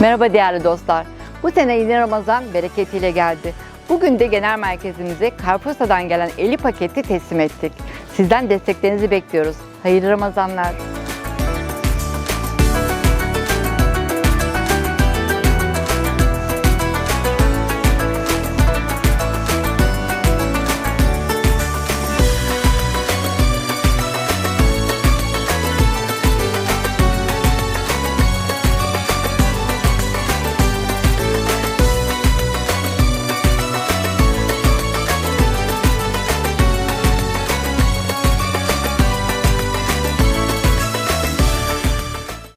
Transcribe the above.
Merhaba değerli dostlar. Bu sene yeni Ramazan bereketiyle geldi. Bugün de genel merkezimize Carrefour'dan gelen 50 paketi teslim ettik. Sizden desteklerinizi bekliyoruz. Hayırlı Ramazanlar.